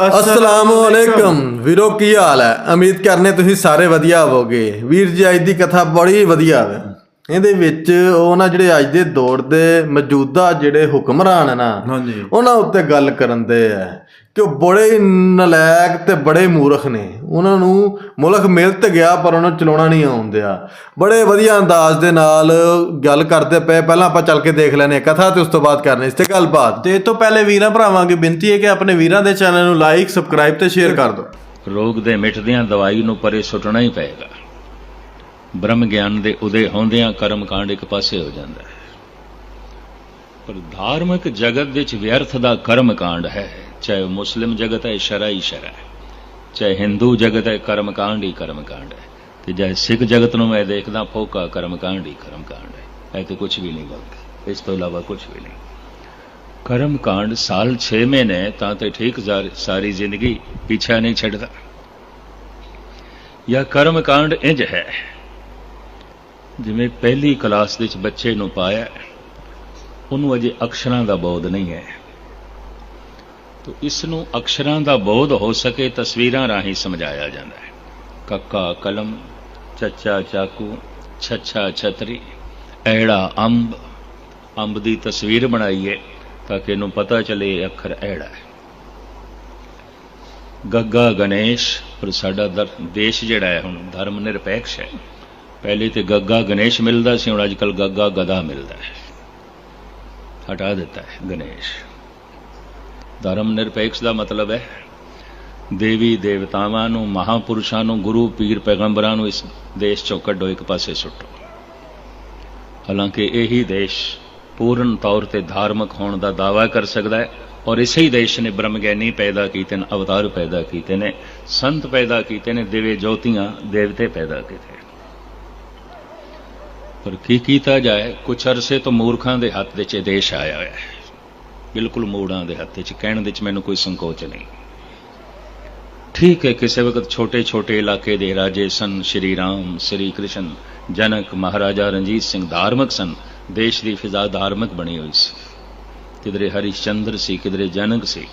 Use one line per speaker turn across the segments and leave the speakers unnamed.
ਅਸਲਾਮ ਵਾਲੇਕਮ ਵੀਰੋ ਕੀ ਹਾਲ ਹੈ? ਉਮੀਦ ਕਰਨੇ ਤੁਸੀਂ ਸਾਰੇ ਵਧੀਆ ਹੋਵੋਗੇ। ਵੀਰ ਜੀ ਅੱਜ ਦੀ ਕਥਾ ਬੜੀ ਵਧੀਆ ਹੈ ਇਹਦੇ ਵਿੱਚ ਉਹ ਨਾ ਜਿਹੜੇ ਅੱਜ ਦੇ ਦੌਰ ਦੇ ਮੌਜੂਦਾ ਜਿਹੜੇ ਹੁਕਮਰਾਨ ਨਾ ਉਹਨਾਂ ਉੱਤੇ ਗੱਲ ਕਰਨ ਦੇ ਹੈ ਕਿ ਉਹ ਬੜੇ ਹੀ ਨਲਾਇਕ ਤੇ ਬੜੇ ਮੂਰਖ ਨੇ। ਉਹਨਾਂ ਨੂੰ ਮੁਲਕ ਮਿਲ ਤੇ ਗਿਆ, ਪਰ ਉਹਨਾਂ ਨੂੰ ਚਲਾਉਣਾ ਨਹੀਂ ਆਉਂਦਿਆ ਬੜੇ ਵਧੀਆ ਅੰਦਾਜ਼ ਦੇ ਨਾਲ ਗੱਲ ਕਰਦੇ ਪਏ। ਪਹਿਲਾਂ ਆਪਾਂ ਚੱਲ ਕੇ ਦੇਖ ਲੈਨੇ ਕਥਾ ਤੇ ਉਸ ਤੋਂ ਬਾਅਦ ਕਰਨੇ ਇਸ ਤੇ ਗੱਲਬਾਤ।
ਤੇ ਇਹ ਤੋਂ ਪਹਿਲੇ ਵੀਰਾਂ ਭਰਾਵਾਂ ਅੱਗੇ ਬੇਨਤੀ ਹੈ ਕਿ ਆਪਣੇ ਵੀਰਾਂ ਦੇ ਚੈਨਲ ਨੂੰ ਲਾਈਕ ਸਬਸਕ੍ਰਾਈਬ ਤੇ ਸ਼ੇਅਰ ਕਰ ਦਿਓ।
ਰੋਗ ਦੇ ਮਿਟਦਿਆਂ ਦਵਾਈ ਨੂੰ ਪਰੇ ਸੁੱਟਣਾ ਹੀ ਪਏਗਾ। ਬ੍ਰਹਮ ਗਿਆਨ ਦੇ ਉਦੇ ਹੁੰਦਿਆਂ ਕਰਮ ਕਾਂਡ ਇੱਕ ਪਾਸੇ ਹੋ ਜਾਂਦਾ ਹੈ। ਪਰ ਧਾਰਮਿਕ ਜਗਤ ਵਿੱਚ ਵਿਅਰਥ ਦਾ ਕਰਮ ਕਾਂਡ ਹੈ। ਚਾਹੇ ਉਹ ਮੁਸਲਿਮ ਜਗਤ ਹੈ ਸ਼ਰਈ ਸ਼ਰਅ ਹੈ ਚਾਹੇ ਹਿੰਦੂ ਜਗਤ ਹੈ ਕਰਮ ਕਾਂਡ ਹੀ ਕਰਮ ਕਾਂਡ ਹੈ ਤੇ ਚਾਹੇ ਸਿੱਖ ਜਗਤ ਨੂੰ ਮੈਂ ਦੇਖਦਾ ਫੋਕਾ ਕਰਮ ਕਾਂਡ ਹੀ ਕਰਮ ਕਾਂਡ ਹੈ ਇਹ ਤੇ ਕੁਝ ਵੀ ਨਹੀਂ ਬਲਕਿ ਇਸ ਤੋਂ ਇਲਾਵਾ ਕੁਝ ਵੀ ਨਹੀਂ ਕਰਮ ਕਾਂਡ ਸਾਲ 6 ਮਹੀਨੇ ਤਾਂ ਤੇ ਠੀਕ ਸਾਰੀ ਜ਼ਿੰਦਗੀ ਪਿੱਛਾ ਨਹੀਂ ਛੱਡਦਾ ਜਾਂ ਕਰਮ ਕਾਂਡ ਇੰਜ ਹੈ ਜਿਵੇਂ ਪਹਿਲੀ ਕਲਾਸ ਵਿੱਚ ਬੱਚੇ ਨੂੰ ਪਾਇਆ ਉਹਨੂੰ ਅਜੇ ਅਕਸ਼ਰਾਂ ਦਾ ਬੋਧ ਨਹੀਂ ਹੈ ਤੋ ਇਸ ਨੂੰ ਅਕਸ਼ਰਾਂ ਦਾ ਬੋਧ ਹੋ ਸਕੇ, ਤਸਵੀਰਾਂ ਰਾਹੀਂ ਸਮਝਾਇਆ ਜਾਂਦਾ ਹੈ। ਕੱਕਾ, ਕਲਮ, ਚੱਚਾ, ਚਾਕੂ, ਛੱਛਾ, ਛਤਰੀ, ਐੜਾ, ਅੰਬ। ਅੰਬ ਦੀ ਤਸਵੀਰ ਬਣਾਈਏ ਤਾਂ ਕਿ ਇਹਨੂੰ ਪਤਾ ਚਲੇ ਇਹ ਅੱਖਰ ਐੜਾ ਹੈ। ਗੱਗਾ ਗਣੇਸ਼, ਪਰ ਸਾਡਾ ਦੇਸ਼ ਜਿਹੜਾ ਹੈ ਹੁਣ ਧਰਮ ਨਿਰਪੇਖ ਹੈ। ਪਹਿਲੇ ਤੇ ਗੱਗਾ ਗਣੇਸ਼ ਮਿਲਦਾ ਸੀ, ਹੁਣ ਅੱਜਕੱਲ ਗੱਗਾ ਗਦਾ ਮਿਲਦਾ ਹੈ। ਹਟਾ ਦਿੱਤਾ ਹੈ ਗਣੇਸ਼। ਧਰਮ ਨਿਰਪੇਖ ਦਾ ਮਤਲਬ ਹੈ। ਦੇਵੀ ਦੇਵਤਾਵਾਂ ਨੂੰ, ਮਹਾਪੁਰਸ਼ਾਂ ਨੂੰ, ਗੁਰੂ, ਪੀਰ, ਪੈਗੰਬਰਾਂ ਨੂੰ ਇਸ ਦੇਸ਼ ਚੋਂ ਕੱਢੋ, ਇੱਕ ਪਾਸੇ ਸੁੱਟੋ। ਹਾਲਾਂਕਿ ਇਹੀ ਦੇਸ਼ ਪੂਰਨ ਤੌਰ ਤੇ ਧਾਰਮਿਕ ਹੋਣ ਦਾ ਦਾਅਵਾ ਕਰ ਸਕਦਾ ਹੈ ਔਰ ਇਸੇ ਹੀ ਦੇਸ਼ ਨੇ ਬ੍ਰਹਮਗਿਆਨੀ ਪੈਦਾ ਕੀਤੇ ਨੇ, ਅਵਤਾਰ ਪੈਦਾ ਕੀਤੇ ਨੇ, ਸੰਤ ਪੈਦਾ ਕੀਤੇ ਨੇ ਦੇਵੇ ਜੋਤੀਆਂ, ਦੇਵਤੇ ਪੈਦਾ ਕੀਤੇ ਪਰ ਕੀ ਕੀਤਾ ਜਾਏ? ਕੁਛ ਅਰਸੇ ਤੋਂ ਮੂਰਖਾਂ ਦੇ ਹੱਥ ਵਿੱਚ ਇਹ ਦੇਸ਼ ਆਇਆ ਹੋਇਆ ਹੈ। ਬਿਲਕੁਲ ਮੋੜਾਂ ਦੇ ਹੱਥ ਚ, ਕਹਿਣ ਦੇ ਵਿੱਚ ਮੈਨੂੰ ਕੋਈ ਸੰਕੋਚ ਨਹੀਂ। ਠੀਕ ਹੈ ਕਿਸੇ ਵਕਤ ਛੋਟੇ ਛੋਟੇ ਇਲਾਕੇ ਦੇ ਰਾਜੇ ਸਨ, ਸ਼੍ਰੀ ਰਾਮ, ਸ਼੍ਰੀ ਕ੍ਰਿਸ਼ਨ, ਜਨਕ ਮਹਾਰਾਜਾ ਰਣਜੀਤ ਸਿੰਘ ਧਾਰਮਿਕ ਸਨ, ਦੇਸ਼ ਦੀ ਫਿਜ਼ਾ ਧਾਰਮਿਕ ਬਣੀ ਹੋਈ ਸੀ। ਕਿਧਰੇ ਹਰੀਸ਼ਚੰਦਰ ਸੀ, ਕਿਧਰੇ ਜਨਕ ਸੀ।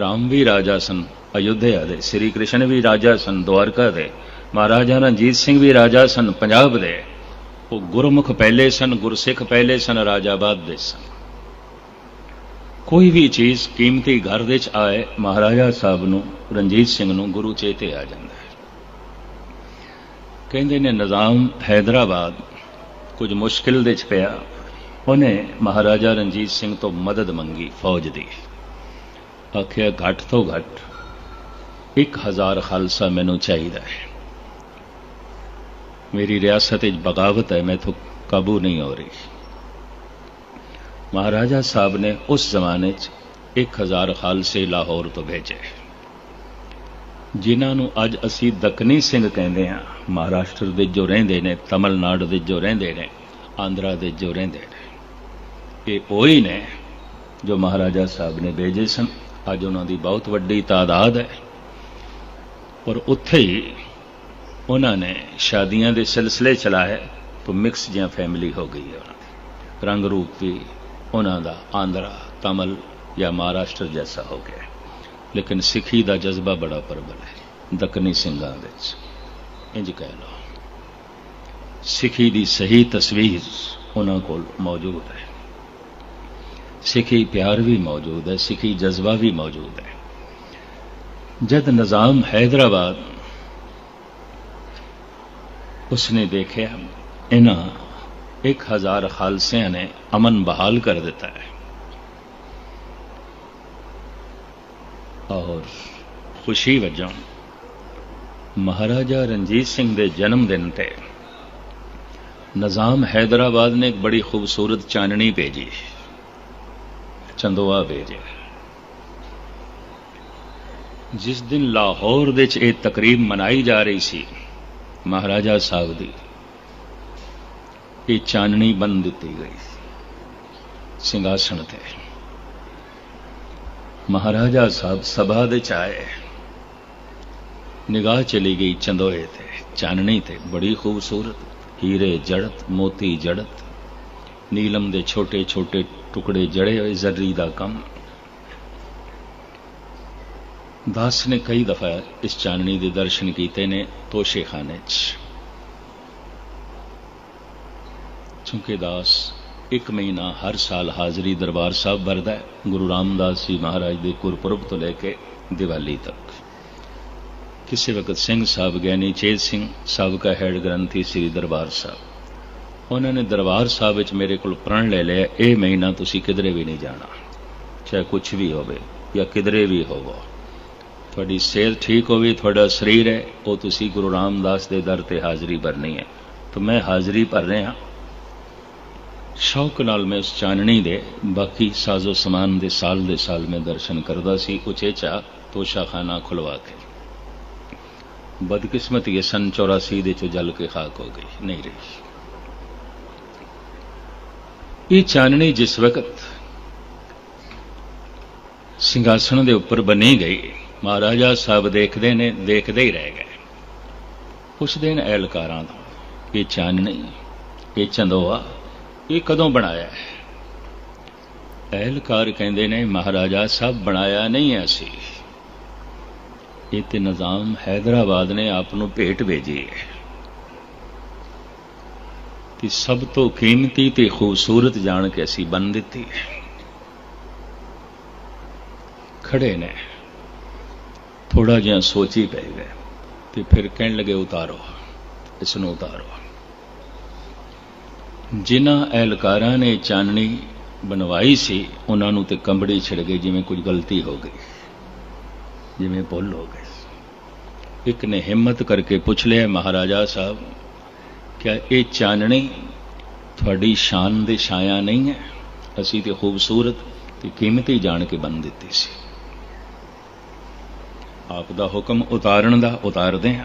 ਰਾਮ ਵੀ ਰਾਜਾ ਸਨ, ਅਯੁੱਧਿਆ ਦੇ, ਸ਼੍ਰੀ ਕ੍ਰਿਸ਼ਨ ਵੀ ਰਾਜਾ ਸਨ ਦੁਆਰਕਾ ਦੇ, ਮਹਾਰਾਜਾ ਰਣਜੀਤ ਸਿੰਘ ਵੀ ਰਾਜਾ ਸਨ, ਪੰਜਾਬ ਦੇ। ਉਹ ਗੁਰਮੁਖ ਪਹਿਲੇ ਸਨ, ਗੁਰਸਿੱਖ ਪਹਿਲੇ ਸਨ ਰਾਜਾਬਾਦ ਦੇ ਸਨ। ਕੋਈ ਵੀ ਚੀਜ਼ ਕੀਮਤੀ ਘਰ ਦੇ ਵਿੱਚ ਆਏ ਮਹਾਰਾਜਾ ਸਾਹਿਬ ਨੂੰ, ਰਣਜੀਤ ਸਿੰਘ ਨੂੰ ਗੁਰੂ ਚੇਤੇ ਆ ਜਾਂਦਾ ਹੈ। ਕਹਿੰਦੇ ਨੇ, ਨਿਜ਼ਾਮ ਹੈਦਰਾਬਾਦ ਕੁਝ ਮੁਸ਼ਕਿਲ ਦੇ ਚ ਪਿਆ। ਉਹਨੇ ਮਹਾਰਾਜਾ ਰਣਜੀਤ ਸਿੰਘ ਤੋਂ ਮਦਦ ਮੰਗੀ ਫੌਜ ਦੀ। ਆਖਿਆ, ਘੱਟ ਤੋਂ ਘੱਟ 1000 ਖਾਲਸਾ ਮੈਨੂੰ ਚਾਹੀਦਾ ਹੈ। ਮੇਰੀ ਰਿਆਸਤ ਵਿੱਚ ਬਗਾਵਤ ਹੈ, ਮੈਥੋਂ ਕਾਬੂ ਨਹੀਂ ਹੋ ਰਹੀ। ਮਹਾਰਾਜਾ ਸਾਹਿਬ ਨੇ ਉਸ ਜ਼ਮਾਨੇ 'ਚ 1000 ਖਾਲਸੇ ਲਾਹੌਰ ਤੋਂ ਭੇਜੇ। ਜਿਨ੍ਹਾਂ ਨੂੰ ਅੱਜ ਅਸੀਂ ਦੱਖਣੀ ਸਿੰਘ ਕਹਿੰਦੇ ਹਾਂ, ਮਹਾਰਾਸ਼ਟਰ ਦੇ ਜੋ ਰਹਿੰਦੇ ਨੇ, ਤਮਿਲਨਾਡੂ ਦੇ ਜੋ ਰਹਿੰਦੇ ਨੇ, ਆਂਧਰਾ ਦੇ ਜੋ ਰਹਿੰਦੇ ਨੇ। ਇਹ ਉਹੀ ਨੇ ਜੋ ਮਹਾਰਾਜਾ ਸਾਹਿਬ ਨੇ ਭੇਜੇ ਸਨ। ਅੱਜ ਉਹਨਾਂ ਦੀ ਬਹੁਤ ਵੱਡੀ ਤਾਦਾਦ ਹੈ। ਪਰ ਉੱਥੇ ਹੀ ਉਹਨਾਂ ਨੇ ਸ਼ਾਦੀਆਂ ਦੇ ਸਿਲਸਿਲੇ ਚਲਾਏ ਤਾਂ ਮਿਕਸ ਜਿਹਾ ਫੈਮਿਲੀ ਹੋ ਗਈ ਹੈ ਉਹਨਾਂ ਦੀ। ਰੰਗ ਰੂਪ ਵੀ ਉਹਨਾਂ ਦਾ ਆਂਧਰਾ ਤਮਿਲ ਜਾਂ ਮਹਾਰਾਸ਼ਟਰ ਜੈਸਾ ਹੋ ਗਿਆ ਹੈ। ਲੇਕਿਨ ਸਿੱਖੀ ਦਾ ਜਜ਼ਬਾ ਬੜਾ ਪ੍ਰਬਲ ਹੈ ਦੱਖਣੀ ਸਿੰਘਾਂ ਵਿੱਚ ਇੰਜ ਕਹਿ ਲਓ ਸਿੱਖੀ ਦੀ ਸਹੀ ਤਸਵੀਰ ਉਹਨਾਂ ਕੋਲ ਮੌਜੂਦ ਹੈ ਸਿੱਖੀ ਪਿਆਰ ਵੀ ਮੌਜੂਦ ਹੈ ਸਿੱਖੀ ਜਜ਼ਬਾ ਵੀ ਮੌਜੂਦ ਹੈ ਜਦ ਨਿਜ਼ਾਮ ਹੈਦਰਾਬਾਦ ਉਸਨੇ ਦੇਖਿਆ ਇਹਨਾਂ 1000 ਖਾਲਸਿਆਂ ਨੇ ਅਮਨ ਬਹਾਲ ਕਰ ਦਿੱਤਾ ਹੈ। ਔਰ ਖੁਸ਼ੀ ਵਜੋਂ ਮਹਾਰਾਜਾ ਰਣਜੀਤ ਸਿੰਘ ਦੇ ਜਨਮ ਦਿਨ ਤੇ ਨਿਜ਼ਾਮ ਹੈਦਰਾਬਾਦ ਨੇ ਇੱਕ ਬੜੀ ਖੂਬਸੂਰਤ ਚਾਨਣੀ ਭੇਜੀ। ਚੰਦੋਆ ਭੇਜਿਆ। ਜਿਸ ਦਿਨ ਲਾਹੌਰ ਦੇ ਵਿੱਚ ਇਹ ਤਕਰੀਬ ਮਨਾਈ ਜਾ ਰਹੀ ਸੀ, ਮਹਾਰਾਜਾ ਸਾਹਿਬ ਦੀ ਇਹ ਚਾਨਣੀ ਬੰਨ ਦਿੱਤੀ ਗਈ। ਸਿੰਘਾਸਣ ਤੇ। ਮਹਾਰਾਜਾ ਸਾਹਿਬ ਸਭਾ ਦੇ ਚ ਆਏ। ਨਿਗਾਹ ਚਲੀ ਗਈ ਚੰਦੋਏ ਤੇ। ਚਾਨਣੀ ਤੇ ਬੜੀ ਖੂਬਸੂਰਤ। ਹੀਰੇ ਜੜਤ, ਮੋਤੀ ਜੜਤ। ਨੀਲਮ ਦੇ ਛੋਟੇ ਛੋਟੇ ਟੁਕੜੇ ਜੜੇ ਹੋਏ ਜ਼ਰਰੀ ਦਾ ਕੰਮ। ਦਾਸ ਨੇ ਕਈ ਦਫਾ ਇਸ ਚਾਨਣੀ ਦੇ ਦਰਸ਼ਨ ਕੀਤੇ ਨੇ ਤੋਸ਼ੇਖਾਨੇ 'ਚ। ਚੁੰਕੇ ਦਾਸ ਇੱਕ ਮਹੀਨਾ ਹਰ ਸਾਲ ਹਾਜ਼ਰੀ ਦਰਬਾਰ ਸਾਹਿਬ ਵਰਦਾ ਹੈ। ਗੁਰੂ ਰਾਮਦਾਸ ਜੀ ਮਹਾਰਾਜ ਦੇ ਗੁਰਪੁਰਬ ਤੋਂ ਲੈ ਕੇ ਦੀਵਾਲੀ ਤੱਕ। ਕਿਸੇ ਵਕਤ ਸਿੰਘ ਸਾਹਿਬ ਗਿਆਨੀ ਚੇਤ ਸਿੰਘ ਸਾਬਕਾ ਹੈਡ ਗ੍ਰੰਥੀ ਸ੍ਰੀ ਦਰਬਾਰ ਸਾਹਿਬ। ਉਹਨਾਂ ਨੇ ਦਰਬਾਰ ਸਾਹਿਬ ਵਿੱਚ ਮੇਰੇ ਕੋਲ ਪ੍ਰਣ ਲੈ ਲਿਆ, ਇਹ ਮਹੀਨਾ ਤੁਸੀਂ ਕਿਧਰੇ ਵੀ ਨਹੀਂ ਜਾਣਾ। ਚਾਹੇ ਕੁਝ ਵੀ ਹੋਵੇ ਜਾਂ ਕਿਧਰੇ ਵੀ ਹੋਵੋ। ਤੁਹਾਡੀ ਸਿਹਤ ਠੀਕ ਹੋਵੇ, ਤੁਹਾਡਾ ਸਰੀਰ ਹੈ, ਉਹ ਤੁਸੀਂ ਗੁਰੂ ਰਾਮਦਾਸ ਦੇ ਦਰ ਤੇ ਹਾਜ਼ਰੀ ਭਰਨੀ ਹੈ। ਤਾਂ ਮੈਂ ਹਾਜ਼ਰੀ ਭਰ ਰਿਹਾ ਸ਼ੌਕ ਨਾਲ ਮੈਂ ਉਸ ਚਾਨਣੀ ਦੇ, ਬਾਕੀ ਸਾਜ਼ੋ ਸਮਾਨ ਦੇ ਸਾਲ ਦੇ ਸਾਲ ਮੈਂ ਦਰਸ਼ਨ ਕਰਦਾ ਸੀ ਉਚੇਚਾ ਤੋਸ਼ਾਖਾਨਾ ਖੁਲਵਾ ਕੇ। ਬਦਕਿਸਮਤੀ ਸਨ 84 ਦੇ ਚੋਂ ਜਲ ਕੇ ਖਾਕ ਹੋ ਗਈ, ਨਹੀਂ ਰਹੀ। ਇਹ ਚਾਨਣੀ ਜਿਸ ਵਕਤ ਸਿੰਘਾਸਣ ਦੇ ਉੱਪਰ ਬਣੀ ਗਈ, ਮਹਾਰਾਜਾ ਸਾਹਿਬ ਦੇਖਦੇ ਨੇ, ਦੇਖਦੇ ਹੀ ਰਹਿ ਗਏ। ਪੁੱਛਦੇ ਨੇ ਐਲਕਾਰਾਂ ਤੋਂ, ਇਹ ਚਾਨਣੀ, ਇਹ ਚੰਦੋਆ ਇਹ ਕਦੋਂ ਬਣਾਇਆ ਹੈ? ਐਲਕਾਰ ਕਹਿੰਦੇ ਨੇ, ਮਹਾਰਾਜਾ ਸਾਹਿਬ ਬਣਾਇਆ ਨਹੀਂ ਹੈ ਅਸੀਂ। ਇਹ ਤੇ ਨਿਜ਼ਾਮ ਹੈਦਰਾਬਾਦ ਨੇ ਆਪ ਨੂੰ ਭੇਟ ਭੇਜੀ ਹੈ। ਕਿ ਸਭ ਤੋਂ ਕੀਮਤੀ ਤੇ ਖੂਬਸੂਰਤ ਜਾਣ ਕੇ ਅਸੀਂ ਬੰਨ ਦਿੱਤੀ ਹੈ। ਖੜੇ ਨੇ। ਥੋੜਾ ਜਿਹਾ ਸੋਚੀ ਪੈ ਗਏ ਤੇ ਫਿਰ ਕਹਿਣ ਲੱਗੇ, ਉਤਾਰੋ। ਇਸ ਨੂੰ ਉਤਾਰੋ। ਜਿਨ੍ਹਾਂ ਐਲਕਾਰਾਂ ਨੇ ਚਾਨਣੀ ਬਣਵਾਈ ਸੀ, ਉਹਨਾਂ ਨੂੰ ਤੇ ਕੰਬੜੇ ਛਿੜ ਗਏ, ਜਿਵੇਂ ਕੁਝ ਗਲਤੀ ਹੋ ਗਈ, ਜਿਵੇਂ ਭੁੱਲ ਹੋ ਗਈ ਇੱਕ ਨੇ ਹਿੰਮਤ ਕਰਕੇ ਪੁੱਛ ਲਿਆ, ਮਹਾਰਾਜਾ ਸਾਹਿਬ, ਕਿਆ ਇਹ ਚਾਨਣੀ ਤੁਹਾਡੀ ਸ਼ਾਨ ਦੇ ਛਾਇਆ ਨਹੀਂ ਹੈ? ਅਸੀਂ ਤੇ ਖੂਬਸੂਰਤ ਤੇ ਕੀਮਤੀ ਜਾਣ ਕੇ ਬੰਨ ਦਿੱਤੀ ਸੀ। ਆਪ ਦਾ ਹੁਕਮ ਉਤਾਰਨ ਦਾ ਉਤਾਰਦੇ ਹਾਂ।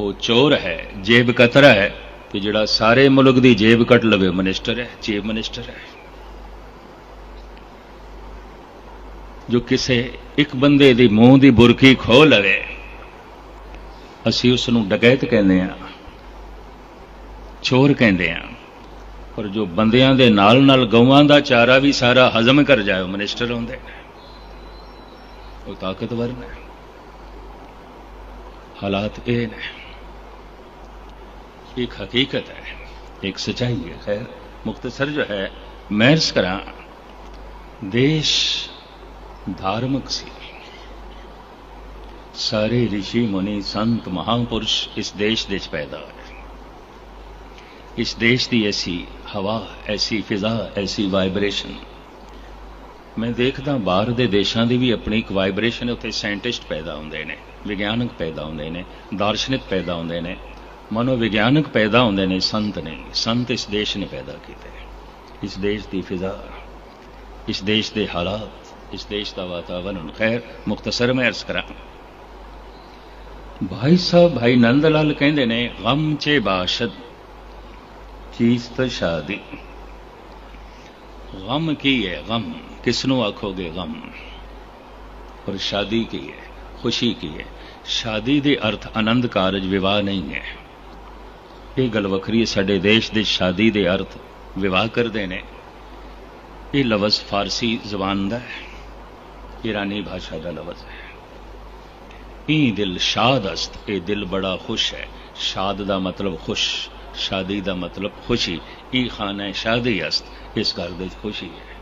ਉਹ ਚੋਰ ਹੈ, ਜੇਬ ਕਤਰਾ ਹੈ ਤੇ ਜਿਹੜਾ ਸਾਰੇ ਮੁਲਕ ਦੀ ਜੇਬ ਕੱਟ ਲਵੇ ਮਿਨਿਸਟਰ ਹੈ, ਚੀਫ ਮਿਨਿਸਟਰ ਹੈ। ਜੋ ਕਿਸੇ ਇੱਕ ਬੰਦੇ ਦੀ ਮੂੰਹ ਦੀ ਬੁਰਕੀ ਖੋ ਲਵੇ, ਅਸੀਂ ਉਸ ਨੂੰ ਡਕੈਤ ਕਹਿੰਦੇ ਆ ਚੋਰ ਕਹਿੰਦੇ ਆ ਪਰ ਜੋ ਬੰਦਿਆਂ ਦੇ ਨਾਲ ਨਾਲ ਗਊਆਂ ਦਾ ਚਾਰਾ ਵੀ ਸਾਰਾ ਹਜ਼ਮ ਕਰ ਜਾਏ, ਉਹ ਮਿਨਿਸਟਰ ਹੁੰਦੇ ਨੇ। ਉਹ ਤਾਕਤਵਰ ਨੇ। ਹਾਲਾਤ ਇਹ ਨੇ ਇੱਕ ਹਕੀਕਤ ਹੈ, ਇੱਕ ਸਚਾਈ ਹੈ। ਖੈਰ ਮੁਖਤਸਰ ਜੋ ਹੈ। ਮਹਿਰਸ ਕਰਾਂ, ਦੇਸ਼ ਧਾਰਮਿਕ ਸੀ। ਸਾਰੇ ઋષਿ ਮੁਨੀ ਸੰਤ ਮਹਾਪੁਰਸ਼ ਇਸ ਦੇਸ਼ ਦੇ ਵਿੱਚ ਪੈਦਾ ਹੋਏ। ਇਸ ਦੇਸ਼ ਦੀ ਐਸੀ ਹਵਾ, ਐਸੀ ਫਿਜ਼ਾ, ਐਸੀ ਵਾਈਬ੍ਰੇਸ਼ਨ। ਮੈਂ ਦੇਖਦਾ ਬਾਹਰ ਦੇ ਦੇਸ਼ਾਂ ਦੀ ਵੀ ਆਪਣੀ ਇੱਕ ਵਾਈਬ੍ਰੇਸ਼ਨ ਉੱਥੇ ਸਾਇੰਟਿਸਟ ਪੈਦਾ ਹੁੰਦੇ ਨੇ, ਵਿਗਿਆਨਕ ਪੈਦਾ ਹੁੰਦੇ ਨੇ, ਦਾਰਸ਼ਨਿਕ ਪੈਦਾ ਹੁੰਦੇ ਨੇ। ਮਨੋਵਿਗਿਆਨਕ ਪੈਦਾ ਹੁੰਦੇ ਨੇ ਸੰਤ ਨੇ। ਸੰਤ ਇਸ ਦੇਸ਼ ਨੇ ਪੈਦਾ ਕੀਤੇ। ਇਸ ਦੇਸ਼ ਦੀ ਫਿਜ਼ਾ, ਇਸ ਦੇਸ਼ ਦੇ ਹਾਲਾਤ, ਇਸ ਦੇਸ਼ ਦਾ ਵਾਤਾਵਰਣ। ਖੈਰ, ਮੁਖਤਸਰ ਮੈਂ ਅਰਜ਼ ਕਰਾਂ। ਭਾਈ ਸਾਹਿਬ, ਭਾਈ ਨੰਦ ਲਾਲ ਕਹਿੰਦੇ ਨੇ, ਗਮ ਚੇ ਬਾਸ਼ਦ, ਚੀਜ਼ ਤਾਂ ਸ਼ਾਦੀ। ਗਮ ਕੀ ਹੈ ਗਮ? ਕਿਸ ਨੂੰ ਆਖੋਗੇ ਗਮ? ਔਰ ਸ਼ਾਦੀ ਕੀ ਹੈ? ਖੁਸ਼ੀ ਕੀ ਹੈ? ਸ਼ਾਦੀ ਦੇ ਅਰਥ ਆਨੰਦ ਕਾਰਜ, ਵਿਵਾਹ ਨਹੀਂ ਹੈ। ਇਹ ਗੱਲ ਵੱਖਰੀ ਹੈ, ਸਾਡੇ ਦੇਸ਼ ਦੇ ਸ਼ਾਦੀ ਦੇ ਅਰਥ ਵਿਵਾਹ ਕਰਦੇ ਨੇ। ਇਹ ਲਫ਼ਜ਼ ਫਾਰਸੀ ਜ਼ਬਾਨ ਦਾ ਹੈ ਈਰਾਨੀ ਭਾਸ਼ਾ ਦਾ ਲਫ਼ਜ਼ ਹੈ। ਇਹ ਦਿਲ ਸ਼ਾਦ ਅਸਤ ਇਹ ਦਿਲ ਬੜਾ ਖੁਸ਼ ਹੈ। ਸ਼ਾਦ ਦਾ ਮਤਲਬ ਖੁਸ਼, ਸ਼ਾਦੀ ਦਾ ਮਤਲਬ ਖੁਸ਼ੀ। ਇਹ ਖਾਨਾ ਸ਼ਾਦੀ ਅਸਤ, ਇਸ ਘਰ ਦੇ ਵਿੱਚ ਖੁਸ਼ੀ ਹੈ।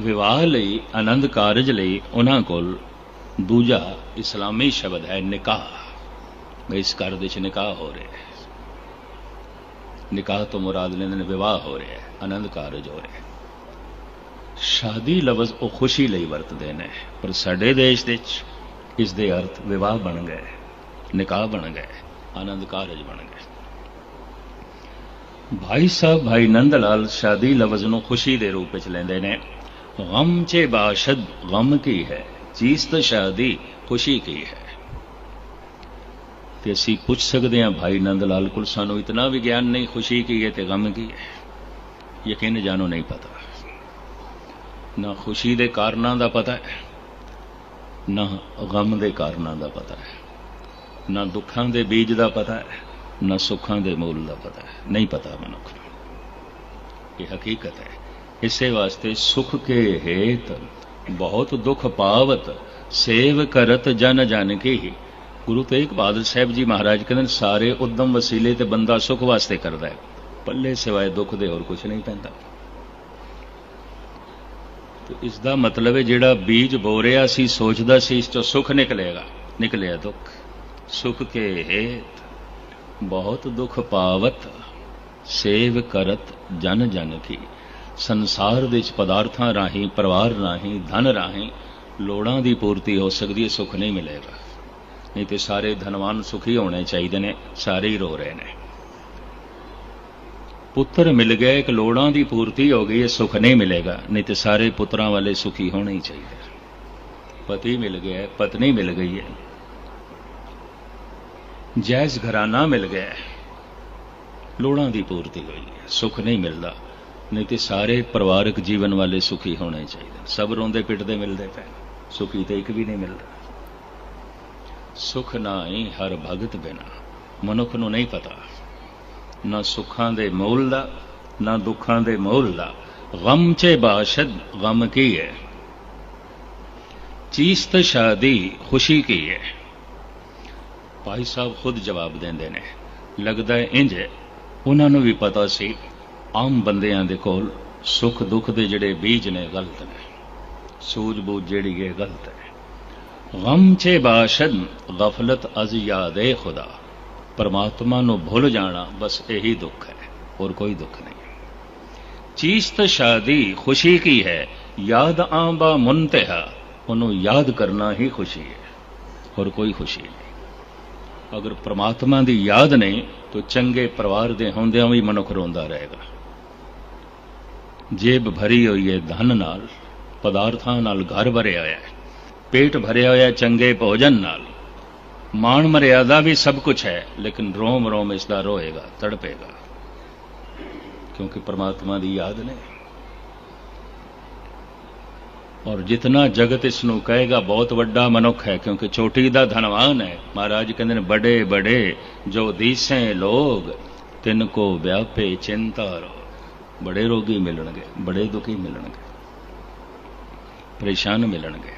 ਵਿਵਾਹ ਲਈ, ਆਨੰਦ ਕਾਰਜ ਲਈ, ਉਹਨਾਂ ਕੋਲ ਦੂਜਾ ਇਸਲਾਮੀ ਸ਼ਬਦ ਹੈ ਨਿਕਾਹ। ਇਸ ਘਰ ਦੇ ਵਿੱਚ ਨਿਕਾਹ ਹੋ ਰਿਹਾ ਹੈ। ਨਿਕਾਹ ਤੋਂ ਮੁਰਾਦ ਲੈਂਦੇ ਨੇ ਵਿਵਾਹ ਹੋ ਰਿਹਾ ਹੈ, ਆਨੰਦ ਕਾਰਜ ਹੋ ਰਿਹਾ ਹੈ। ਸ਼ਾਦੀ ਲਫ਼ਜ਼ ਉਹ ਖੁਸ਼ੀ ਲਈ ਵਰਤਦੇ ਨੇ, ਪਰ ਸਾਡੇ ਦੇਸ਼ ਦੇ ਵਿੱਚ ਇਸ ਦੇ ਅਰਥ ਵਿਵਾਹ ਬਣ ਗਏ, ਨਿਕਾਹ ਬਣ ਗਏ, ਆਨੰਦ ਕਾਰਜ ਬਣ ਗਏ। ਭਾਈ ਸਾਹਿਬ, ਭਾਈ ਨੰਦ ਲਾਲ ਸ਼ਾਦੀ ਲਫ਼ਜ਼ ਨੂੰ ਖੁਸ਼ੀ ਦੇ ਰੂਪ ਵਿੱਚ ਲੈਂਦੇ ਨੇ। ਗਮ ਚੇ ਬਾਸ਼ਦ, ਗਮ ਕੀ ਹੈ? ਚੀਜ਼ ਤਾਂ ਸ਼ਾਦੀ, ਖੁਸ਼ੀ ਕੀ ਹੈ? ਤੇ ਅਸੀਂ ਪੁੱਛ ਸਕਦੇ ਹਾਂ, ਭਾਈ ਨੰਦ ਲਾਲ ਕੋਲ ਸਾਨੂੰ ਇਤਨਾ ਵਿਗਿਆਨ ਨਹੀਂ, ਖੁਸ਼ੀ ਕੀ ਹੈ ਤੇ ਗਮ ਕੀ ਹੈ? ਯਕੀਨ ਜਾਣੋ ਨਹੀਂ ਪਤਾ। ਨਾ ਖੁਸ਼ੀ ਦੇ ਕਾਰਨਾਂ ਦਾ ਪਤਾ ਹੈ, ਨਾ ਗਮ ਦੇ ਕਾਰਨਾਂ ਦਾ ਪਤਾ ਹੈ। ਨਾ ਦੁੱਖਾਂ ਦੇ ਬੀਜ ਦਾ ਪਤਾ ਹੈ, ਨਾ ਸੁੱਖਾਂ ਦੇ ਮੂਲ ਦਾ ਪਤਾ ਹੈ। ਨਹੀਂ ਪਤਾ ਮਨੁੱਖ ਨੂੰ। ਇਹ ਹਕੀਕਤ ਹੈ। ਇਸੇ ਵਾਸਤੇ ਸੁਖ ਕੇ ਹੇਤ, ਬਹੁਤ ਦੁੱਖ ਪਾਵਤ, ਸੇਵ ਕਰਤ ਜਨ ਜਨ ਕੇ ਹੀ ਗੁਰੂ ਤੇਗ ਬਹਾਦਰ ਸਾਹਿਬ ਜੀ ਮਹਾਰਾਜ ਕਹਿੰਦੇ ਸਾਰੇ ਉਦਮ ਵਸੀਲੇ ਤੇ ਬੰਦਾ ਸੁਖ ਵਾਸਤੇ ਕਰਦਾ ਹੈ। ਪੱਲੇ ਸਿਵਾਏ ਦੁੱਖ ਦੇ ਹੋਰ ਕੁਝ ਨਹੀਂ ਪੈਂਦਾ। ਤੇ ਇਸ ਦਾ ਮਤਲਬ ਹੈ, ਜਿਹੜਾ ਬੀਜ ਬੋ ਰਿਹਾ ਸੀ, ਸੋਚਦਾ ਸੀ, ਇਸ ਚੋਂ ਸੁਖ ਨਿਕਲੇਗਾ। ਨਿਕਲਿਆ ਦੁੱਖ। ਸੁਖ ਕੇ ਹੇਤ ਬਹੁਤ ਦੁੱਖ ਪਾਵਤ, ਸੇਵ ਕਰਤ ਜਨ ਜਨ ਕੀ। ਸੰਸਾਰ ਦੇ ਵਿੱਚ ਪਦਾਰਥਾਂ ਰਾਹੀਂ, ਪਰਿਵਾਰ ਰਾਹੀਂ, ਧਨ ਰਾਹੀਂ ਲੋੜਾਂ ਦੀ ਪੂਰਤੀ ਹੋ ਸਕਦੀ ਹੈ, ਸੁਖ ਨਹੀਂ ਮਿਲੇਗਾ। ਨਹੀਂ ਤੇ ਸਾਰੇ ਧਨਵਾਨ ਸੁਖੀ ਹੋਣੇ ਚਾਹੀਦੇ ਨੇ, ਸਾਰੇ ਹੀ ਰੋ ਰਹੇ ਨੇ। ਪੁੱਤਰ ਮਿਲ ਗਏ, ਇੱਕ ਲੋੜਾਂ ਦੀ ਪੂਰਤੀ ਹੋ ਗਈ ਹੈ ਸੁਖ ਨਹੀਂ ਮਿਲੇਗਾ, ਨਹੀਂ ਤੇ ਸਾਰੇ ਪੁੱਤਰਾਂ ਵਾਲੇ ਸੁਖੀ ਹੋਣੇ ਹੀ ਚਾਹੀਦੇ। ਪਤੀ ਮਿਲ ਗਿਆ, ਪਤਨੀ ਮਿਲ ਗਈ ਹੈ। ਜਾਇਜ਼ ਘਰਾਨਾ ਮਿਲ ਗਿਆ, ਲੋੜਾਂ ਦੀ ਪੂਰਤੀ ਹੋਈ ਹੈ, ਸੁਖ ਨਹੀਂ ਮਿਲਦਾ, ਨਹੀਂ ਤੇ ਸਾਰੇ ਪਰਿਵਾਰਕ ਜੀਵਨ ਵਾਲੇ ਸੁਖੀ ਹੋਣੇ ਚਾਹੀਦੇ ਸਭ ਰੋਂਦੇ ਪਿੱਟਦੇ ਮਿਲਦੇ ਪਏ ਸੁਖੀ ਤੇ ਇੱਕ ਵੀ ਨਹੀਂ ਮਿਲਦਾ। ਸੁਖ ਨਾਹੀ ਹਰ ਭਗਤ ਬਿਨਾ। ਮਨੁੱਖ ਨੂੰ ਨਹੀਂ ਪਤਾ। ਨਾ ਸੁੱਖਾਂ ਦੇ ਮੋਲ ਦਾ, ਨਾ ਦੁੱਖਾਂ ਦੇ ਮੋਲ ਦਾ। ਗਮ ਚ ਬਾਸ਼ਦ ਗਮ ਕੀ ਹੈ ਚੀਸਤ ਸ਼ਾਦੀ, ਖੁਸ਼ੀ ਕੀ ਹੈ ਭਾਈ ਸਾਹਿਬ ਖੁਦ ਜਵਾਬ ਦਿੰਦੇ ਨੇ, ਲੱਗਦਾ ਹੈ ਉਹਨਾਂ ਨੂੰ ਵੀ ਪਤਾ ਸੀ, ਆਮ ਬੰਦਿਆਂ ਦੇ ਕੋਲ ਸੁੱਖ ਦੁੱਖ ਦੇ ਜਿਹੜੇ ਬੀਜ ਨੇ, ਗਲਤ ਨੇ। ਸੂਝ-ਬੂਝ ਜਿਹੜੀ ਹੈ, ਗਲਤ ਹੈ। ਗਮ ਚੇ ਬਾਸ਼ਦ ਗਫਲਤ ਅਜ਼ ਯਾਦੇ ਖੁਦਾ ਪਰਮਾਤਮਾ ਨੂੰ ਭੁੱਲ ਜਾਣਾ ਬਸ ਇਹੀ ਦੁੱਖ ਹੈ ਹੋਰ ਕੋਈ ਦੁੱਖ ਨਹੀਂ ਚੀਜ਼ ਤਾਂ ਸ਼ਾਦੀ ਖੁਸ਼ੀ ਕੀ ਹੈ ਯਾਦ ਆਂਬਾ ਮੁੰਤਹਾ ਉਹਨੂੰ ਯਾਦ ਕਰਨਾ ਹੀ ਖੁਸ਼ੀ ਹੈ ਹੋਰ ਕੋਈ ਖੁਸ਼ੀ ਨਹੀਂ ਅਗਰ ਪ੍ਰਮਾਤਮਾ ਦੀ ਯਾਦ ਨਹੀਂ ਤਾਂ ਚੰਗੇ ਪਰਿਵਾਰ ਦੇ ਹੁੰਦਿਆਂ ਵੀ ਮਨੁੱਖ ਰੋਂਦਾ ਰਹੇਗਾ ਜੇਬ ਭਰੀ ਹੋਈ ਹੈ ਧਨ ਨਾਲ ਪਦਾਰਥਾਂ ਨਾਲ ਘਰ ਭਰਿਆ ਹੋਇਆ ਹੈ ਪੇਟ ਭਰਿਆ ਹੋਇਆ ਚੰਗੇ ਭੋਜਨ ਨਾਲ। ਮਾਣ ਮਰਿਆਦਾ ਵੀ ਸਭ ਕੁਝ ਹੈ, ਲੇਕਿਨ ਰੋਮ ਰੋਮ ਇਸ ਦਾ ਰੋਏਗਾ, ਤੜਪੇਗਾ। ਕਿਉਂਕਿ ਪਰਮਾਤਮਾ ਦੀ ਯਾਦ ਨੇ। ਔਰ ਜਿਤਨਾ ਜਗਤ ਇਸ ਨੂੰ ਕਹੇਗਾ, ਬਹੁਤ ਵੱਡਾ ਮਨੁੱਖ ਹੈ, ਕਿਉਂਕਿ ਚੋਟੀ ਦਾ ਧਨਵਾਨ ਹੈ। ਮਹਾਰਾਜ ਕਹਿੰਦੇ ਨੇ, ਬੜੇ ਬੜੇ, ਜੋ ਦੀਸੇ ਲੋਗ, ਤਿੰਨ ਕੋ ਵਿਆਪੇ ਚਿੰਤਾ ਰੋ। ਬੜੇ ਰੋਗੀ ਮਿਲਣਗੇ, ਬੜੇ ਦੁਖੀ ਮਿਲਣਗੇ। ਪਰੇਸ਼ਾਨ ਮਿਲਣਗੇ।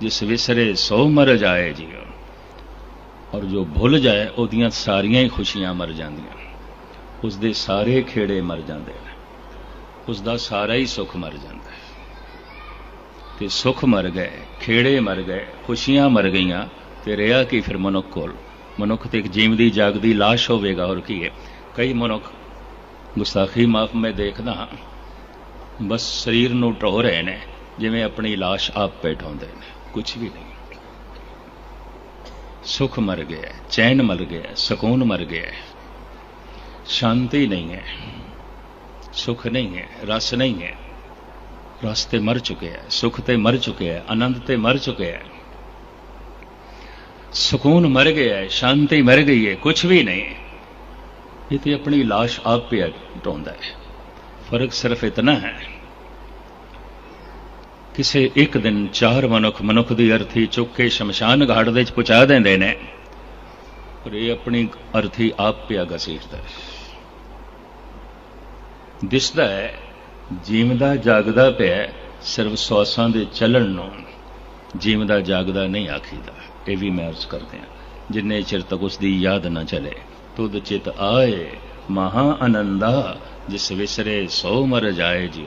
ਜਿਸ ਵਿਸਰੇ ਸੋ ਮਰ ਜਾਏ ਜੀ ਔਰ ਜੋ ਭੁੱਲ ਜਾਏ ਉਹਦੀਆਂ ਸਾਰੀਆਂ ਹੀ ਖੁਸ਼ੀਆਂ ਮਰ ਜਾਂਦੀਆਂ। ਉਸ ਦੇ ਸਾਰੇ ਖੇੜੇ ਮਰ ਜਾਂਦੇ ਨੇ। ਉਸ ਦਾ ਸਾਰਾ ਹੀ ਸੁੱਖ ਮਰ ਜਾਂਦਾ ਹੈ। ਤੇ ਸੁੱਖ ਮਰ ਗਏ ਖੇੜੇ ਮਰ ਗਏ ਖੁਸ਼ੀਆਂ ਮਰ ਗਈਆਂ ਤੇ ਰਿਹਾ ਕੀ ਫਿਰ ਮਨੁੱਖ ਕੋਲ? ਮਨੁੱਖ ਤੇ ਇੱਕ ਜੀਵਦੀ ਜਾਗਦੀ ਲਾਸ਼ ਹੋਵੇਗਾ ਔਰ ਕੀ ਹੈ? ਕਈ ਮਨੁੱਖ ਗੁਸਤਾਖੀ ਮਾਫ ਮੈਂ ਦੇਖਦਾ ਹਾਂ, ਬਸ ਸਰੀਰ ਨੂੰ ਢੋ ਰਹੇ ਨੇ ਜਿਵੇਂ ਆਪਣੀ ਲਾਸ਼ ਆਪ ਬੈਠਾਉਂਦੇ ਨੇ। ਕੁਝ ਵੀ ਨਹੀਂ ਸੁੱਖ ਮਰ ਗਿਆ ਚੈਨ ਮਰ ਗਿਆ ਸਕੂਨ ਮਰ ਗਿਆ ਸ਼ਾਂਤੀ ਨਹੀਂ ਹੈ ਸੁਖ ਨਹੀਂ ਹੈ ਰਸ ਨਹੀਂ ਹੈ ਰਸ ਤੇ ਮਰ ਚੁੱਕਿਆ ਹੈ ਸੁਖ ਤੇ ਮਰ ਚੁੱਕਿਆ ਹੈ ਆਨੰਦ ਤੇ ਮਰ ਚੁੱਕਿਆ ਹੈ ਸਕੂਨ ਮਰ ਗਿਆ ਹੈ ਸ਼ਾਂਤੀ ਮਰ ਗਈ ਹੈ ਕੁਝ ਵੀ ਨਹੀਂ ਹੈ ਇਹ ਤੇ ਆਪਣੀ লাশ ਆਪ ਪਿਆ ਢੋਂਦਾ ਹੈ ਫ਼ਰਕ ਸਿਰਫ ਇਤਨਾ ਹੈ ਕਿਸੇ ਇੱਕ ਦਿਨ ਚਾਰ ਮਨੁੱਖ ਮਨੁੱਖ ਦੀ ਅਰਥੀ ਚੁੱਕ ਕੇ ਸ਼ਮਸ਼ਾਨ ਘਾਟ ਦੇ ਵਿੱਚ ਪਹੁੰਚਾ ਦਿੰਦੇ ਨੇ। ਪਰ ਇਹ ਆਪਣੀ ਅਰਥੀ ਆਪ ਪਿਆ ਘਸੀਟਦਾ ਹੈ। ਦਿਸਦਾ ਹੈ, ਜੀਵਦਾ ਜਾਗਦਾ ਪਿਆ ਸਿਰਫ ਸਵਾਸਾਂ ਦੇ ਚੱਲਣ ਨੂੰ ਜੀਵਦਾ ਜਾਗਦਾ ਨਹੀਂ ਆਖੀਦਾ। ਇਹ ਵੀ ਮੈਂ ਅਰਜ਼ ਕਰਦੇ ਹਾਂ, ਜਿੰਨੇ ਚਿਰ ਤੱਕ ਉਸ ਦੀ ਯਾਦ ਨਾ ਚਲੇ। ਤੁਧ ਚਿਤ ਆਏ, ਮਹਾ ਆਨੰਦਾ, ਜਿਸ ਵਿਸਰੇ ਸੋ ਮਰ ਜਾਏ ਜਿਉ।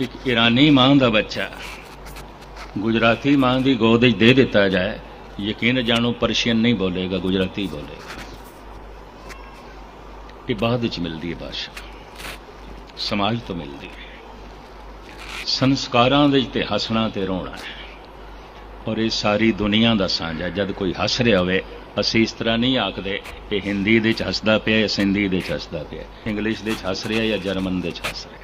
ਇੱਕ ਈਰਾਨੀ ਮਾਂ ਦਾ ਬੱਚਾ। ਗੁਜਰਾਤੀ ਮਾਂ ਦੀ ਗੋਦ ਵਿੱਚ ਦੇ ਦਿੱਤਾ ਜਾਏ, ਯਕੀਨ ਜਾਣੋ ਪਰਸ਼ੀਅਨ ਨਹੀਂ ਬੋਲੇਗਾ, ਗੁਜਰਾਤੀ ਬੋਲੇਗਾ। ਇਹ ਬਾਅਦ ਵਿੱਚ ਮਿਲਦੀ ਹੈ ਭਾਸ਼ਾ ਸਮਾਜ ਤੋਂ ਮਿਲਦੀ ਹੈ। ਸੰਸਕਾਰਾਂ ਦੇ ਤੇ ਹੱਸਣਾ ਤੇ ਰੋਣਾ ਹੈ। ਔਰ ਇਹ ਸਾਰੀ ਦੁਨੀਆ ਦਾ ਸਾਂਝਾ, ਜਦ ਕੋਈ ਹੱਸ ਰਿਹਾ ਹੋਵੇ, ਅਸੀਂ ਇਸ ਤਰ੍ਹਾਂ ਨਹੀਂ ਆਖਦੇ ਕਿ ਹਿੰਦੀ ਦੇ ਚ ਹੱਸਦਾ ਪਿਆ ਜਾਂ ਸਿੰਧੀ ਦੇ ਚ ਹੱਸਦਾ ਪਿਆ। ਇੰਗਲਿਸ਼ ਦੇ ਚ ਹੱਸ ਰਿਹਾ ਜਾਂ ਜਰਮਨ ਦੇ ਚ ਹੱਸ ਰਿਹਾ।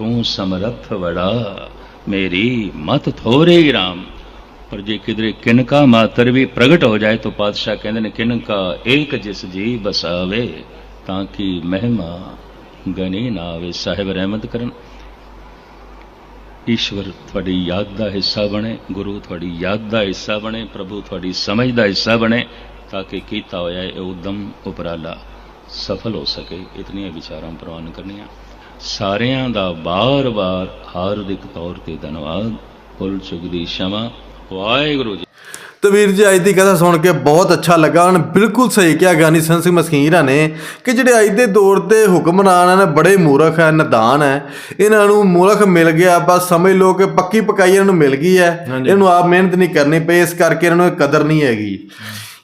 ਤੂੰ ਸਮਰੱਥ ਵੜਾ, ਮੇਰੀ ਮਤ ਥੋਰੇ ਰਾਮ। ਪਰ ਜੇ ਕਿਧਰੇ ਕਿਨਕਾ ਮਾਤਰ ਵੀ ਪ੍ਰਗਟ ਹੋ ਜਾਏ ਤਾਂ ਪਾਤਸ਼ਾਹ ਕਹਿੰਦੇ ਨੇ, ਕਿਨਕਾ ਏਕ ਜਿਸ ਜੀ ਬਸਾਵੇ, ਤਾਂ ਕਿ ਮਹਿਮਾ ਗਨੀ ਨਾ ਆਵੇ। ਸਾਹਿਬ ਰਹਿਮਤ ਕਰਨ। ਈਸ਼ਵਰ ਤੁਹਾਡੀ ਯਾਦ ਦਾ ਹਿੱਸਾ ਬਣੇ, ਗੁਰੂ ਤੁਹਾਡੀ ਯਾਦ ਦਾ ਹਿੱਸਾ ਬਣੇ, ਪ੍ਰਭੂ ਤੁਹਾਡੀ ਸਮਝ ਦਾ ਹਿੱਸਾ ਬਣੇ, ਤਾਂ ਕਿ ਕੀਤਾ ਹੋਇਆ ਇਹ ਉਦਮ ਉਪਰਾਲਾ ਸਫਲ ਹੋ ਸਕੇ। ਇਤਨੀਆਂ ਵਿਚਾਰਾਂ ਪ੍ਰਵਾਨ ਕਰਨੀਆਂ। ਸਾਰਿਆਂ ਦਾ ਬਾਰ-ਬਾਰ ਹਾਰਦਿਕ ਤੌਰ ਤੇ ਧੰਨਵਾਦ। ਭੁੱਲ ਚੁੱਕ ਦੀ ਸ਼ਮਾ। ਵਾਹਿਗੁਰੂ ਜੀ।
ਤੇ ਵੀਰ ਜੀ ਅੱਜ ਦੀ ਕਥਾ ਸੁਣ ਕੇ ਬਹੁਤ ਅੱਛਾ ਲੱਗਾ ਉਹਨਾਂ ਨੇ ਬਿਲਕੁਲ ਸਹੀ ਕਿਹਾ ਗਿਆਨੀ ਸੰਤ ਸਿੰਘ ਮਸਕੀਰਾਂ ਨੇ ਕਿ ਜਿਹੜੇ ਅੱਜ ਦੇ ਦੌਰ ਤੇ ਹੁਕਮਰਾਨ ਨੇ ਬੜੇ ਮੂਰਖ ਹੈ ਨਦਾਨ ਹੈ। ਇਹਨਾਂ ਨੂੰ ਮੂਰਖ ਮਿਲ ਗਿਆ ਬਸ ਸਮਝ ਲਓ ਕਿ ਪੱਕੀ ਪਕਾਈ ਇਹਨਾਂ ਨੂੰ ਮਿਲ ਗਈ ਹੈ। ਇਹਨੂੰ ਆਪ ਮਿਹਨਤ ਨਹੀਂ ਕਰਨੀ ਪਈ ਇਸ ਕਰਕੇ ਇਹਨਾਂ ਨੂੰ ਕਦਰ ਨਹੀਂ ਹੈਗੀ।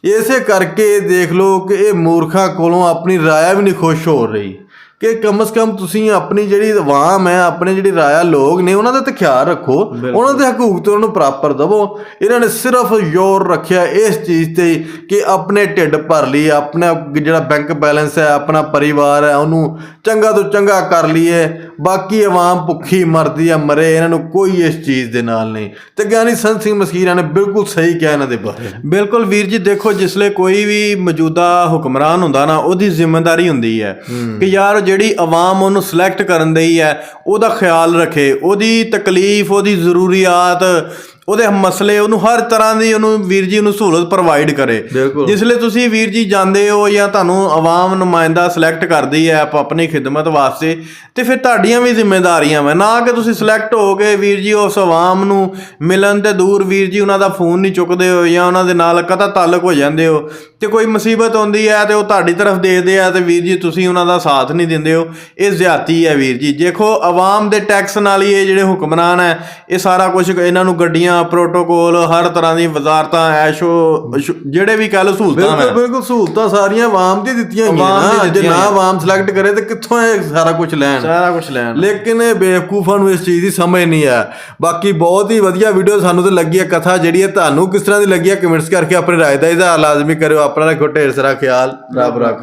ਇਸੇ ਕਰਕੇ ਦੇਖ ਲਓ ਕਿ ਇਹ ਮੂਰਖਾਂ ਕੋਲੋਂ ਆਪਣੀ ਰਾਇਆ ਵੀ ਨਹੀਂ ਖੁਸ਼ ਹੋ ਰਹੀ। ਕਿ ਕਮ ਸ ਕਮ ਤੁਸੀਂ ਆਪਣੀ ਜਿਹੜੀ ਆਵਾਮ ਹੈ ਆਪਣੇ ਜਿਹੜੀ ਰਾਇਆ ਲੋਕ ਨੇ ਉਹਨਾਂ ਦਾ ਤੇ ਖਿਆਲ ਰੱਖੋ। ਉਹਨਾਂ ਦੇ ਹਕੂਕ ਤੇ ਉਹਨਾਂ ਨੂੰ ਪ੍ਰਾਪਰ ਦਵੋ। ਇਹਨਾਂ ਨੇ ਸਿਰਫ ਜ਼ੋਰ ਰੱਖਿਆ ਇਸ ਚੀਜ਼ ਤੇ ਕਿ ਆਪਣੇ ਢਿੱਡ ਭਰ ਲਈ ਆਪਣਾ ਜਿਹੜਾ ਬੈਂਕ ਬੈਲੈਂਸ ਹੈ ਆਪਣਾ ਪਰਿਵਾਰ ਹੈ ਉਹਨੂੰ ਚੰਗਾ ਤੋਂ ਚੰਗਾ ਕਰ ਲਈਏ। ਬਾਕੀ ਆਵਾਮ ਭੁੱਖੀ ਮਰਦੀ ਆ ਮਰੇ ਇਹਨਾਂ ਨੂੰ ਕੋਈ ਇਸ ਚੀਜ਼ ਦੇ ਨਾਲ ਨਹੀਂ। ਤੇ ਗਿਆਨੀ ਸੰਤ ਸਿੰਘ ਮਸਕੀਰਾਂ ਨੇ ਬਿਲਕੁਲ ਸਹੀ ਕਿਹਾ ਇਹਨਾਂ ਦੇ ਬਾਰੇ।
ਬਿਲਕੁਲ ਵੀਰ ਜੀ ਦੇਖੋ ਜਿਸਲੇ ਕੋਈ ਵੀ ਮੌਜੂਦਾ ਹੁਕਮਰਾਨ ਹੁੰਦਾ ਨਾ ਉਹਦੀ ਜ਼ਿੰਮੇਵਾਰੀ ਹੁੰਦੀ ਹੈ। ਕਿ ਯਾਰ ਜਿਹੜੀ ਆਵਾਮ ਉਹਨੂੰ ਸਿਲੈਕਟ ਕਰਨ ਦੀ ਹੈ ਉਹਦਾ ਖਿਆਲ ਰੱਖੇ। ਉਹਦੀ ਤਕਲੀਫ ਉਹਦੀ ਜ਼ਰੂਰੀਆਤ ਉਹਦੇ ਮਸਲੇ ਉਹਨੂੰ ਹਰ ਤਰ੍ਹਾਂ ਦੀ ਉਹਨੂੰ ਵੀਰ ਜੀ ਉਹਨੂੰ ਸਹੂਲਤ ਪ੍ਰੋਵਾਈਡ ਕਰੇ।
ਬਿਲਕੁਲ।
ਜਿਸਲੇ ਤੁਸੀਂ ਵੀਰ ਜੀ ਜਾਂਦੇ ਹੋ ਜਾਂ ਤੁਹਾਨੂੰ ਆਵਾਮ ਨੁਮਾਇੰਦਾ ਸਿਲੈਕਟ ਕਰਦੀ ਹੈ ਆਪ ਆਪਣੀ ਖਿਦਮਤ ਵਾਸਤੇ ਤੇ ਫਿਰ ਤੁਹਾਡੀਆਂ ਵੀ ਜ਼ਿੰਮੇਵਾਰੀਆਂ ਵਾ। ਨਾ ਕਿ ਤੁਸੀਂ ਸਿਲੈਕਟ ਹੋ ਕੇ ਵੀਰ ਜੀ ਉਸ ਆਵਾਮ ਨੂੰ ਮਿਲਣ ਤੇ ਦੂਰ ਵੀਰ ਜੀ ਉਹਨਾਂ ਦਾ ਫੋਨ ਨਹੀਂ ਚੁੱਕਦੇ ਹੋ ਜਾਂ ਉਹਨਾਂ ਦੇ ਨਾਲ ਕਦਾ ਤਾਲੁਕ ਹੋ ਜਾਂਦੇ ਹੋ। ਤੇ ਕੋਈ ਮੁਸੀਬਤ ਆਉਂਦੀ ਹੈ ਤੇ ਉਹ ਤੁਹਾਡੀ ਤਰਫ ਦੇਖਦੇ ਆ ਤੇ ਵੀਰ ਜੀ ਤੁਸੀਂ ਉਹਨਾਂ ਦਾ ਸਾਥ ਨਹੀਂ ਦਿੰਦੇ ਹੋ। ਇਹ ਜ਼ਿਆਤੀ ਹੈ ਵੀਰ ਜੀ। ਦੇਖੋ ਆਵਾਮ ਦੇ ਟੈਕਸ ਨਾਲ ਹੀ ਇਹ ਜਿਹੜੇ ਹੁਕਮਰਾਨ ਹੈ ਇਹ ਸਾਰਾ ਕੁਝ ਇਹਨਾਂ ਨੂੰ ਗੱਡੀਆਂ ਪ੍ਰੋਟੋਕੋਲ ਹਰ ਤਰ੍ਹਾਂ ਦੀ ਵਜ਼ਾਰਤਾਂ ਐਸ਼ੋ ਜਿਹੜੇ ਵੀ ਕੱਲ ਸਹੂਲਤਾਂ
ਬਿਲਕੁਲ ਬਿਲਕੁਲ ਸਹੂਲਤਾਂ ਸਾਰੀਆਂ ਆਵਾਮ ਦੀ ਦਿੱਤੀਆਂ ਗਈਆਂ ਜੇ ਨਾ। ਆਵਾਮ ਸਿਲੈਕਟ ਕਰੇ ਤੇ ਕਿੱਥੋਂ ਇਹ ਸਾਰਾ ਕੁਝ ਲੈਣ?
ਸਾਰਾ ਕੁਝ ਲੈਣ।
ਲੇਕਿਨ ਇਹ ਬੇਵਕੂਫਾਂ ਨੂੰ ਇਸ ਚੀਜ਼ ਦੀ ਸਮਝ ਨਹੀਂ ਆ ਬਾਕੀ ਬਹੁਤ ਹੀ ਵਧੀਆ ਵੀਡੀਓ ਸਾਨੂੰ ਤੇ ਲੱਗੀ ਹੈ ਕਥਾ ਜਿਹੜੀ ਹੈ। ਤੁਹਾਨੂੰ ਕਿਸ ਤਰ੍ਹਾਂ ਦੀ ਲੱਗੀ ਹੈ ਕਮੈਂਟਸ ਕਰਕੇ ਆਪਣੀ ਰਾਏ ਦਾ ਇਜ਼ਹਾਰ ਲਾਜ਼ਮੀ ਕਰਿਓ। ਆਪਣਾ ਰੱਖੋ ਢੇਰ ਸਾਰਾ ਖਿਆਲ ਰੱਬ ਰੱਖ।